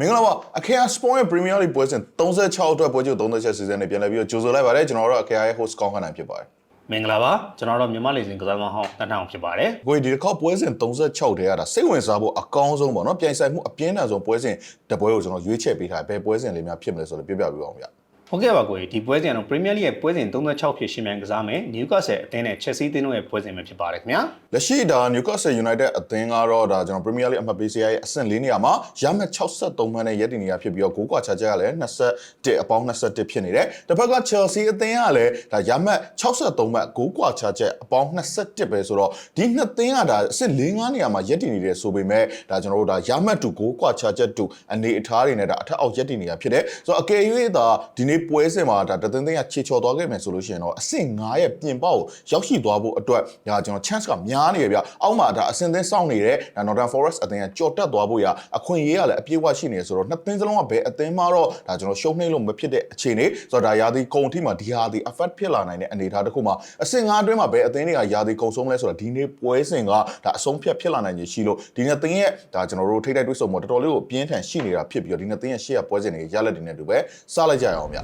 မင်္ဂလာပါအခေယာ Sport ရဲ့ Premier League ပွဲစဉ်36အတွက်ပွဲချုပ်36 season နဲ့ပြန်လည်ပြီးတော့ကြိုဆိုလိုက်ပါတယ်ကျွန်တော်တို့အခေယာရဲ့ host ကောင်းခန့်နိုင်ဖြစ်ပါတယ်မင်္ဂလာပါကျွန်တော်တို့မြန်မာလေစင်ကစားသမားဟောင်းတန်းထောင်ဖြစ်ပါတယ်ကိုဒီတစ်ခေါက်ပွဲစဉ်36ထဲကဒါစိတ်ဝင်စားဖို့အကောင်းဆုံးပေါ့နော်ပြိုင်ဆိုင်မှုအပြင်းထန်ဆုံးပွဲစဉ်တပွဲကိုကျွန်တော်ရွေးချယ်ပေးထားတယ်ဘယ်ပွဲစဉ်လေးများဖြစ်မလဲဆိုတော့ပြပြပေးပါဦးဗျ ဟုတ်ကဲ့ပါကိုကြီးဒီပွဲစဉ်ကတော့ Premier League ရဲ့ပွဲစဉ်36ဖြစ်ရှင်မြန်ကစားမယ် Newcastle အသင်းနဲ့ Chelsea အသင်းတို့ရဲ့ပွဲစဉ်ပဲဖြစ်ပါတယ်ခင်ဗျာလက်ရှိဒါ Newcastle United အသင်းကတော့ဒါကျွန်တော် Premier League အမှတ်ပေးစရာရဲ့အဆင့်၄နေရာမှာရမှတ်63မှန်းနဲ့ရည်တည်နေရဖြစ်ပြီးတော့ဂိုးကွာချချက်ရလည်း21အပေါင်း21ဖြစ်နေတယ်တစ်ဖက်က Chelsea အသင်းကလည်းဒါရမှတ်63မှတ်ဂိုးကွာချချက်အပေါင်း21ပဲဆိုတော့ဒီနှစ်သင်းကဒါအဆင့်၄၅နေရာမှာရည်တည်နေတယ်ဆိုပေမဲ့ဒါကျွန်တော်တို့ဒါရမှတ်တူဂိုးကွာချချက်တူအနေအထားတွေနဲ့ဒါအထက်အောက်ရည်တည်နေရဖြစ်တယ်ဆိုတော့အကယ်၍ဒါဒီနေ့ပွဲစဉ်မှာဒါတသင်းသင်းကခြေချော်သွားခဲ့မယ်ဆိုလို့ရှိရင်တော့အဆင့်9ရဲ့ပြင်ပကိုရောက်ရှိသွားဖို့အတွက်ဒါကျွန်တော် chance ကများနေရဗျအောက်မှာဒါအဆင့်သင်းစောင့်နေတဲ့ဒါ Northern Forest အသင်းကကြော်တက်သွားဖို့ရအခွင့်အရေးကလည်းအပြည့်အဝရှိနေဆိုတော့နှစ်သင်းစလုံးကဘယ်အသင်းမှတော့ဒါကျွန်တော်ရှုံးနှိမ့်လို့မဖြစ်တဲ့အခြေအနေဆိုတော့ဒါရာသီကုန်ထိမှာဒီဟာဒီ effect ဖြစ်လာနိုင်တဲ့အနေအထားတစ်ခုမှာအဆင့်9အတွင်းမှာဘယ်အသင်းတွေကရာသီကုန်ဆုံးလဲဆိုတော့ဒီနေ့ပွဲစဉ်ကဒါအဆုံးဖြတ်ဖြစ်လာနိုင်ခြင်းရှိလို့ဒီနေ့သင်းရဲ့ဒါကျွန်တော်တို့ထိတိုက်တွေ့ဆုံမှုတော်တော်လေးကိုပြင်းထန်ရှိနေတာဖြစ်ပြီးတော့ဒီနေ့သင်းရဲ့ရှေ့ရပွဲစဉ်တွေရလက်တွေနဲ့တူပဲစလိုက်ကြရအောင်ဗျ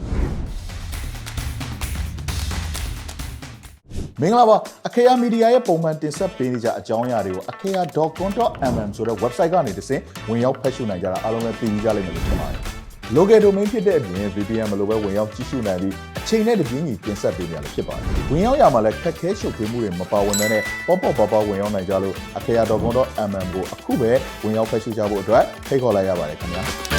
မင်္ဂလာပါအခေယာမီဒီယာရဲ့ပုံမှန်တင်ဆက်ပေးနေကြအကြောင်းအရာတွေကို akea.com.mm ဆိုတဲ့ website ကနေတဆင့်ဝင်ရောက်ဖတ်ရှုနိုင်ကြတာအားလုံးလည်းသိကြလိမ့်မယ်လို့ထင်ပါတယ်။ local domain ဖြစ်တဲ့အပြင် VPN မလိုပဲဝင်ရောက်ကြည့်ရှုနိုင်ပြီးအချိန်နဲ့တပြေးညီတင်ဆက်ပေးနေရလို့ဖြစ်ပါတယ်။ဝင်ရောက်ရမှာလည်းခက်ခဲရှုပ်ထွေးမှုတွေမပါဝင်ဘဲနဲ့ပေါ့ပေါ့ပါပါဝင်ရောက်နိုင်ကြလို့ akea.com.mm ကိုအခုပဲဝင်ရောက်ဖတ်ရှုကြဖို့အတွက်ဖိတ်ခေါ်လိုက်ရပါတယ်ခင်ဗျာ။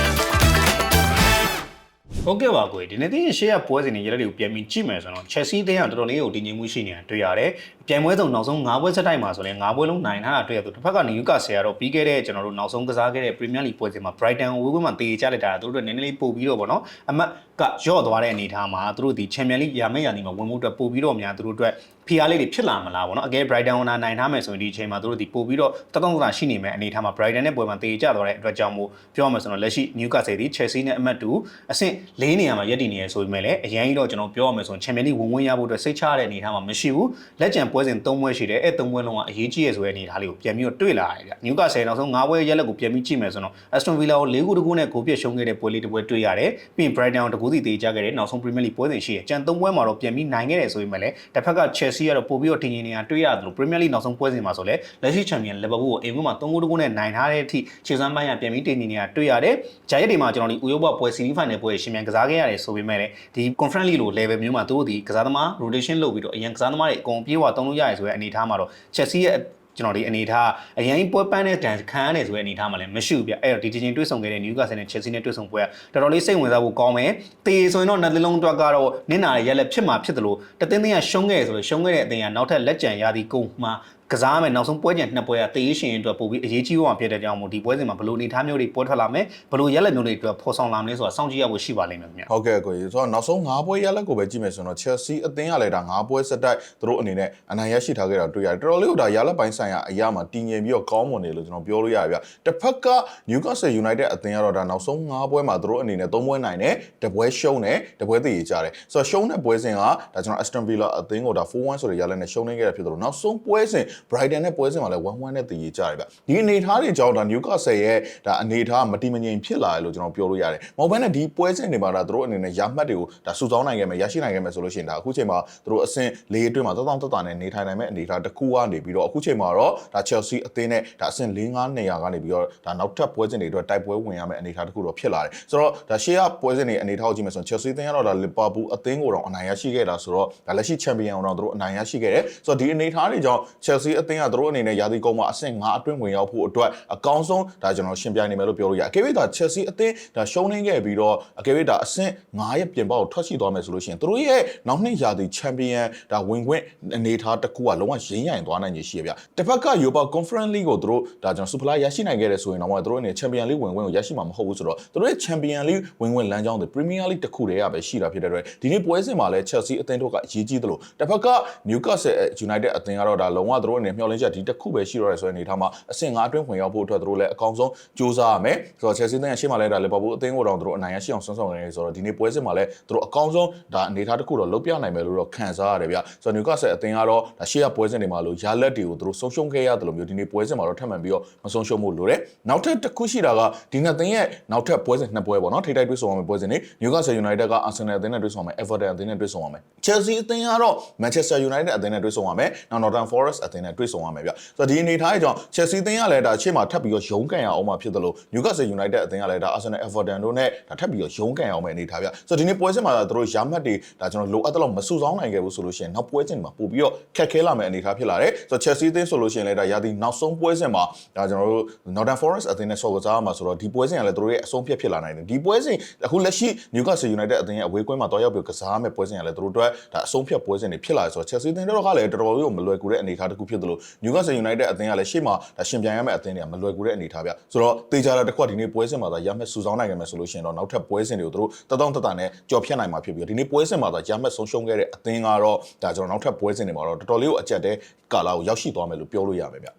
ဟုတ်ကဲ့ပါကိုကြီးဒီနေ့တင်းရှေ့ရပွဲစဉ်တွေရလက်တွေကိုပြန်ပြီးကြည့်မယ်ဆိုတော့ Chelsea အသင်းကတော်တော်လေးကိုတည်ငြိမ်မှုရှိနေတာတွေ့ရတယ်ပြိုင်ပွဲဆုံးနောက်ဆုံး9ပွဲဆက်တိုက်မှာဆိုရင်9ပွဲလုံးနိုင်ထားတာတွေ့ရသူတစ်ဖက်က Newcastle ကတော့ပြီးခဲ့တဲ့ကျွန်တော်တို့နောက်ဆုံးကစားခဲ့တဲ့ Premier League ပွဲစဉ်မှာ Brighton ကိုဝေးကွင်းမှာတေချလိုက်တာသူတို့နည်းနည်းလေးပို့ပြီးတော့ဗောနော်အမတ်ကရော့သွားတဲ့အနေအထားမှာသူတို့ဒီ Champions League ရာမဲ့ရာနေမှာဝင်မှုအတွက်ပို့ပြီးတော့များသူတို့အတွက် ဖီအားလေးတွေဖြစ်လာမလားဗောနော်အကဲ Brighton ကိုနိုင်ထားမယ်ဆိုရင်ဒီအချိန်မှာသူတို့ဒီပို့ပြီးတော့တတောင်းတတာရှိနေမယ်အနေအထားမှာ Brighton နဲ့ပွဲမှာတေချသွားတဲ့အတွက်ကြောင့်မို့ပြောရမယ်ဆိုတော့လက်ရှိ Newcastle ဒီ Chelsea နဲ့အမတ်တူအဆင့်၄နေရာမှာရပ်တည်နေရဆိုပေမဲ့လည်းအရင်ကြီးတော့ကျွန်တော်ပြောရမယ်ဆိုရင် Champions League ဝင်ဝင်ရဖို့အတွက်စိတ်ချရတဲ့အနေအထားမှာမရှိဘူးလက်ကျန်ပွဲစဉ်၃ပွဲရှိတယ်အဲ၃ပွဲလုံးကအရေးကြီးရဆိုတဲ့အနေအထားလေးကိုပြန်ပြီးတော့တွေ့လာရတယ်ဗျ။ Newcastle နောက်ဆုံး၅ပွဲရက်လက်ကိုပြန်ပြီးကြည့်မယ်ဆိုတော့ Aston Villa ကို၄ခုတကူနဲ့ဂိုးပြတ်ရှုံးခဲ့တဲ့ပွဲလေးတစ်ပွဲတွေ့ရတယ်။ပြီးရင် Brighton ကိုတကူစီတေးကြခဲ့တဲ့နောက်ဆုံး Premier League ပွဲစဉ်ရှိတယ်။ကြံ၃ပွဲမှာတော့ပြန်ပြီးနိုင်ခဲ့တယ်ဆိုပေမဲ့လည်းတစ်ဖက်က Chelsea ကတော့ပို့ပြီးတော့တင်ရင်နေတာတွေ့ရတယ်လို့ Premier League နောက်ဆုံးပွဲစဉ်မှာဆိုလည်းလက်ရှိ Champion Liverpool ကိုအိမ်ကွင်းမှာ၃ခုတကူနဲ့နိုင်ထားတဲ့အထိခြေစွမ်းပိုင်းကပြန်ပြီးတင်နေနေတာတွေ့ရတယ်။ဂျာရက်တွေမှာကျွန်တော်ဒီဥရောပပွဲ Semi Final ပွဲရှင်မြန်ကစားခဲ့ရတယ်ဆိုပေမဲ့လည်းဒီ Conference League လို level မျိုးမှာသူတို့ဒီကစားသမား rotation လုပ်ပြီးတော့အရင်ကစားသမားတွေအကုန်ပြေးဝတုံးလို့ရတယ်ဆိုတဲ့အနေအထားမှာတော့ Chelsea ရဲ့ ကျွန်တော်ဒီအနေထားအရင်ပွဲပန်းတဲ့တန်ခံရတယ်ဆိုတဲ့အနေထားမှာလည်းမရှိဘူးဗျအဲ့တော့ဒီချင်းတွေ့ဆုံခဲ့တဲ့ Newcastle နဲ့ Chelsea နဲ့တွေ့ဆုံပွဲကတော်တော်လေးစိတ်ဝင်စားဖို့ကောင်းမယ်တေဆိုရင်တော့နှစ်သလုံးတွက်ကတော့နင့်နာရဲ့ရက်လက်ဖြစ်မှာဖြစ်တယ်လို့တသင်းသင်းကရှုံးခဲ့ဆိုလို့ရှုံးခဲ့တဲ့အသင်းကနောက်ထပ်လက်ကြံရသည်ကုန်မှာ ကစားမယ်နောက်ဆုံးပွဲကြံနှစ်ပွဲကတေးရှင်အတွက်ပို့ပြီးအရေးကြီးဖို့ဖြစ်တဲ့ကြောင့်မို့ဒီပွဲစဉ်မှာဘယ်လိုအနေထားမျိုးတွေပွဲထွက်လာမယ်ဘယ်လိုရက်လက်မျိုးတွေအတွက်ဖော်ဆောင်လာမလဲဆိုတာစောင့်ကြည့်ရဖို့ရှိပါလိမ့်မယ်ခင်ဗျဟုတ်ကဲ့ကိုကြီးဆိုတော့နောက်ဆုံး၅ပွဲရလက်ကိုပဲကြည့်မယ်ဆိုတော့ Chelsea အသင်းကလည်းဒါ၅ပွဲဆက်တိုက်သူတို့အနေနဲ့အနိုင်ရရှိထားခဲ့တာတွေ့ရတယ်တော်တော်လေးကိုဒါရလက်ပိုင်းဆိုင်ရာအရာမှာတည်ငြိမ်ပြီးတော့ကောင်းမွန်နေလို့ကျွန်တော်ပြောလို့ရရဗျတစ်ဖက်က Newcastle United အသင်းကတော့ဒါနောက်ဆုံး၅ပွဲမှာသူတို့အနေနဲ့၃ပွဲနိုင်တယ်တပွဲရှုံးတယ်တပွဲတည်ရကြတယ်ဆိုတော့ရှုံးတဲ့ပွဲစဉ်ကဒါကျွန်တော် Aston Villa အသင်းကိုဒါ4-1ဆိုတဲ့ရလက်နဲ့ရှုံးနေခဲ့တာဖြစ်တယ်လို့နောက်ဆုံးပွဲစဉ် Brighton နဲ့ပွဲစဉ်မှာလည်း1-1နဲ့တည်ရကြတယ်ဗျဒီအနေအထားတွေကြောင့်ဒါ Newcastle ရဲ့ဒါအနေအထားမတည်မငြိမ်ဖြစ်လာတယ်လို့ကျွန်တော်ပြောလို့ရတယ်မဟုတ်ဘဲနဲ့ဒီပွဲစဉ်တွေမှာဒါသူတို့အနေနဲ့ရမှတ်တွေကိုဒါစုဆောင်းနိုင်ခဲ့မယ်ရရှိနိုင်ခဲ့မယ်ဆိုလို့ရှိရင်ဒါအခုချိန်မှာသူတို့အဆင့်၄အတွင်းမှာတောင်းတောင်းတတနဲ့နေထိုင်နိုင်မဲ့အနေအထားတစ်ခုကနေပြီးတော့အခုချိန်မှာတော့ဒါ Chelsea အသင်းနဲ့ဒါအဆင့်၄၅နေရာကနေပြီးတော့ဒါနောက်ထပ်ပွဲစဉ်တွေအတွက်တိုက်ပွဲဝင်ရမယ့်အနေအထားတစ်ခုတော့ဖြစ်လာတယ်ဆိုတော့ဒါရှေ့ကပွဲစဉ်တွေအနေအထားကိုကြည့်မယ်ဆိုရင် Chelsea အသင်းကတော့ဒါ Liverpool အသင်းကိုတော့အနိုင်ရရှိခဲ့တာဆိုတော့ဒါလက်ရှိ Champion ကိုတော့သူတို့အနိုင်ရရှိခဲ့တယ်ဆိုတော့ဒီအနေအထားတွေကြောင့် Chelsea အသင်းကသူတို့အနေနဲ့ရာသီကုန်မှာအဆင့်၅အတွင်းဝင်ရောက်ဖို့အတွက်အကောင်းဆုံးဒါကျွန်တော်ရှင်းပြနေမယ်လို့ပြောလို့ရတယ်အကယ်၍ဒါ Chelsea အသင်းဒါရှုံးနေခဲ့ပြီးတော့အကယ်၍ဒါအဆင့်9ရဲ့ပြင်ပကိုထွက်ရှိသွားမယ်ဆိုလို့ရှိရင်သူတို့ရဲ့နောက်နှစ်ရာသီ Champion ဒါဝင်ခွင့်အနေအထားတစ်ခုကလုံးဝရင်းရိုင်သွားနိုင်ခြေရှိရဗျတစ်ဖက်က Europa Conference League ကိုသူတို့ဒါကျွန်တော် Super League ရရှိနိုင်ခဲ့တယ်ဆိုရင်တော့သူတို့အနေနဲ့ Champion League ဝင်ခွင့်ကိုရရှိမှာမဟုတ်ဘူးဆိုတော့သူတို့ရဲ့ Champion League ဝင်ခွင့်လမ်းကြောင်းတွေ Premier League တစ်ခုတည်းကပဲရှိတာဖြစ်တဲ့အတွက်ဒီနေ့ပွဲစဉ်မှာလည်း Chelsea အသင်းတို့ကအရေးကြီးသလိုတစ်ဖက်က Newcastle United အသင်းကတော့ဒါလုံးဝသူတို့တို့အနေနဲ့မျှော်လင့်ချက်ဒီတစ်ခုပဲရှိတော့တယ်ဆိုတဲ့အနေအထားမှာအဆင့်၅အတွင်းဝင်ရောက်ဖို့အတွက်သူတို့လည်းအကောင်းဆုံးစူးစမ်းရမယ်ဆိုတော့ Chelsea အသင်းကရှေ့မှာလည်းဒါလီဗာပူးအသင်းကိုတော့သူတို့အနိုင်ရရှိအောင်ဆွမ်းဆောင်နေတယ်ဆိုတော့ဒီနေ့ပွဲစဉ်မှာလည်းသူတို့အကောင်းဆုံးဒါအနေအထားတစ်ခုတော့လုပ်ပြနိုင်မယ်လို့တော့ခံစားရတယ်ဗျဆိုတော့ Newcastle အသင်းကတော့ဒါရှေ့ကပွဲစဉ်တွေမှာလို့ရာလက်တွေကိုသူတို့ဆုံးရှုံးခဲ့ရတယ်လို့မျိုးဒီနေ့ပွဲစဉ်မှာတော့ထပ်မံပြီးတော့မဆုံးရှုံးဖို့လိုတယ်နောက်ထပ်တစ်ခုရှိတာကဒီနှစ်သင်းရဲ့နောက်ထပ်ပွဲစဉ်နှစ်ပွဲပေါ့နော်ထိတိုက်တွေ့ဆုံရမယ့်ပွဲစဉ်တွေ Newcastle United က Arsenal အသင်းနဲ့တွေ့ဆုံရမယ် Everton အသင်းနဲ့တွေ့ဆုံရမယ် Chelsea အသင်းကတော့ Manchester United အသင်းနဲ့တွေ့ဆုံရမယ်နောက် Northern Forest အသင်းနဲ့တွေ့ဆုံရမယ်ဗျဆိုတော့ဒီအနေအထားကြောင့် Chelsea အသင်းကလည်းဒါရှေ့မှာထပ်ပြီးတော့ရုန်းကန်ရအောင်မှဖြစ်တယ်လို့ Newcastle United အသင်းကလည်းဒါ Arsenal Everton တို့နဲ့ဒါထပ်ပြီးတော့ရုန်းကန်ရအောင်မယ့်အနေအထားဗျဆိုတော့ဒီနေ့ပွဲစဉ်မှာသူတို့ရမှတ်တွေဒါကျွန်တော်လိုအပ်တဲ့လောက်မစုဆောင်းနိုင်ခဲ့ဘူးဆိုလို့ရှိရင်နောက်ပွဲစဉ်မှာပို့ပြီးတော့ခက်ခဲလာမယ့်အနေအထားဖြစ်လာတယ်ဆိုတော့ Chelsea အသင်းဆိုလို့ရှိရင်လည်းဒါရာသီနောက်ဆုံးပွဲစဉ်မှာဒါကျွန်တော်တို့ Northern Forest အသင်းနဲ့ဆော့ကစားမှာဆိုတော့ဒီပွဲစဉ်ကလည်းသူတို့ရဲ့အဆုံးဖြတ်ဖြစ်လာနိုင်တယ်ဒီပွဲစဉ်အခုလက်ရှိ Newcastle United အသင်းရဲ့အဝေးကွင်းမှာတွားရောက်ပြီးကစားမယ့်ပွဲစဉ်ကလည်းသူတို့အတွက်ဒါအဆုံးဖြတ်ပွဲစဉ်တွေဖြစ်လာတယ်ဆိုတော့ Chelsea အသင်းတို့ကလည်းတော်တော်လေးမလွယ်ကူတဲ့အနေအထားတစ်ခုဖြစ်တယ်လို့ Newcastle United အသင်းကလည်းရှေ့မှာဒါရှင်ပြိုင်ရမယ့်အသင်းတွေကမလွယ်ကူတဲ့အနေအထားဗျဆိုတော့တေချာတာတစ်ခွက်ဒီနေ့ပွဲစဉ်မှာသာရမယ့်စူဆောင်းနိုင်ကြမယ်ဆိုလို့ရှိရင်တော့နောက်ထပ်ပွဲစဉ်တွေကိုသူတို့တတောင့်တတနဲ့ကြော်ဖြတ်နိုင်မှာဖြစ်ပြီးတော့ဒီနေ့ပွဲစဉ်မှာသာရမယ့်ဆုံးရှုံးခဲ့တဲ့အသင်းကတော့ဒါကျွန်တော်နောက်ထပ်ပွဲစဉ်တွေမှာတော့တော်တော်လေးကိုအကြက်တဲ့ကာလာကိုရောက်ရှိသွားမယ်လို့ပြောလို့ရမယ်ဗျ